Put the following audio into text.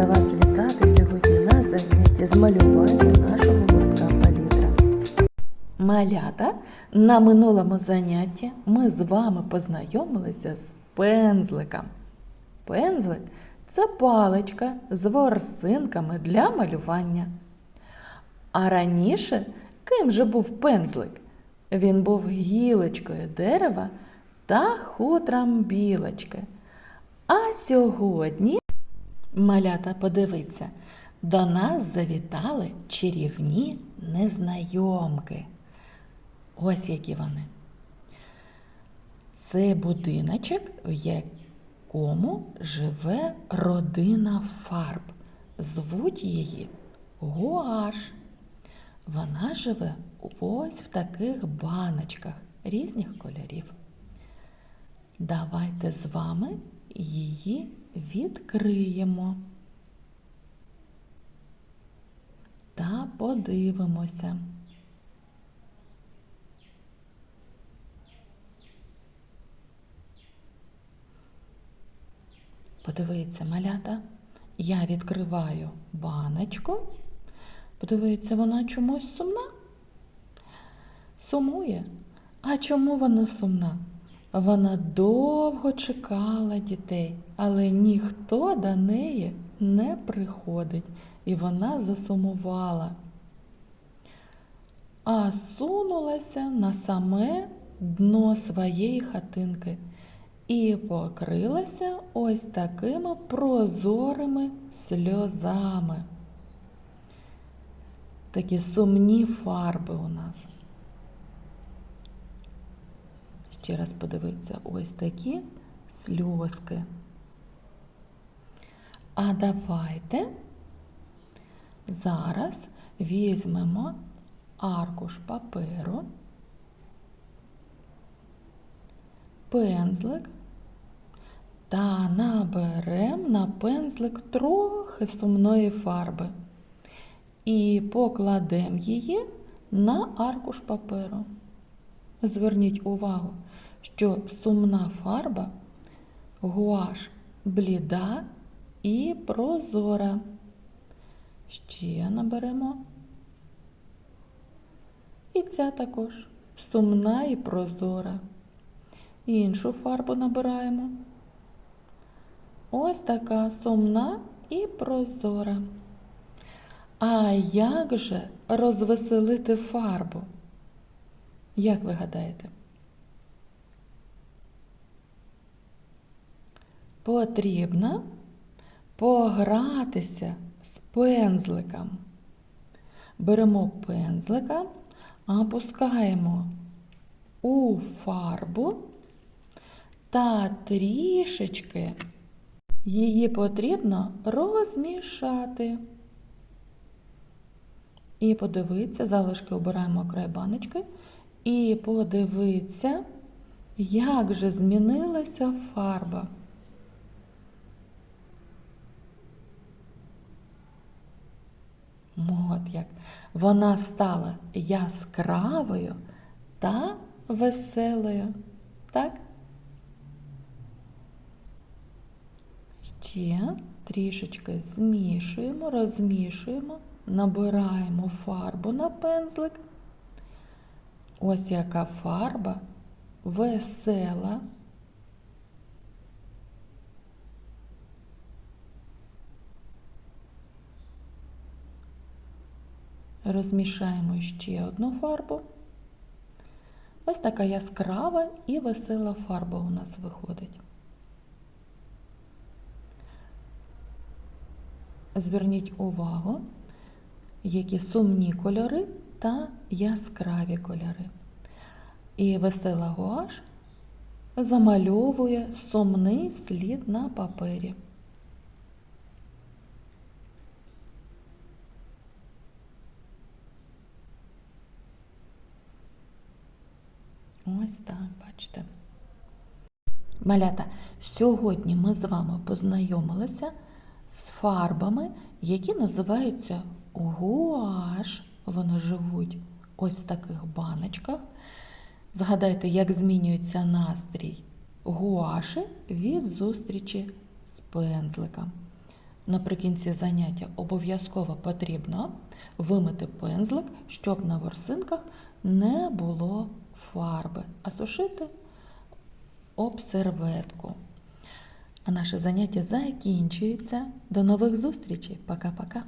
рада вас вітати сьогодні на занятті з малювання нашого гуртка палітра. Малята на минулому занятті ми з вами познайомилися з пензликом. Пензлик це паличка з ворсинками для малювання. А раніше ким же був пензлик? Він був гілочкою дерева та хутром білочки. А сьогодні малята, подивіться, до нас завітали чарівні незнайомки. Ось які вони. Це будиночок, в якому живе родина фарб. Звуть її Гуаш. Вона живе ось в таких баночках різних кольорів. Давайте з вами її відкриємо та подивимося. Подивіться, малята, я відкриваю баночку. Подивіться, вона чомусь сумна. Сумує. А чому вона сумна? Вона довго чекала дітей, але ніхто до неї не приходить, і вона засумувала. А сунулася на саме дно своєї хатинки і покрилася ось такими прозорими сльозами. Такі сумні фарби у нас. Ще раз подивіться, ось такі сльозки. А давайте зараз візьмемо аркуш паперу, пензлик та наберемо на пензлик трохи сумної фарби і покладемо її на аркуш паперу. Зверніть увагу, що сумна фарба гуаш бліда і прозора. Ще наберемо. І ця також сумна і прозора. Іншу фарбу набираємо. Ось така сумна і прозора. А як же розвеселити фарбу? Як ви гадаєте? Потрібно погратися з пензликом. Беремо пензлика, опускаємо у фарбу та трішечки її потрібно розмішати. І подивитися, залишки обираємо край баночки, і подивитися, як же змінилася фарба. От як вона стала яскравою та веселою. Так? Ще трішечки змішуємо, розмішуємо, набираємо фарбу на пензлик. Ось яка фарба весела. Розмішаємо ще одну фарбу. Ось така яскрава і весела фарба у нас виходить. Зверніть увагу, які сумні кольори та яскраві кольори. І весела гуаш замальовує сумний слід на папері. Ось так, бачите. Малята, сьогодні ми з вами познайомилися з фарбами, які називаються гуаш. Вони живуть ось в таких баночках. Згадайте, як змінюється настрій гуаші від зустрічі з пензликом. Наприкінці заняття обов'язково потрібно вимити пензлик, щоб на ворсинках не було фарби, а сушити об серветку. А наше заняття закінчується. До нових зустрічей. Пока-пока.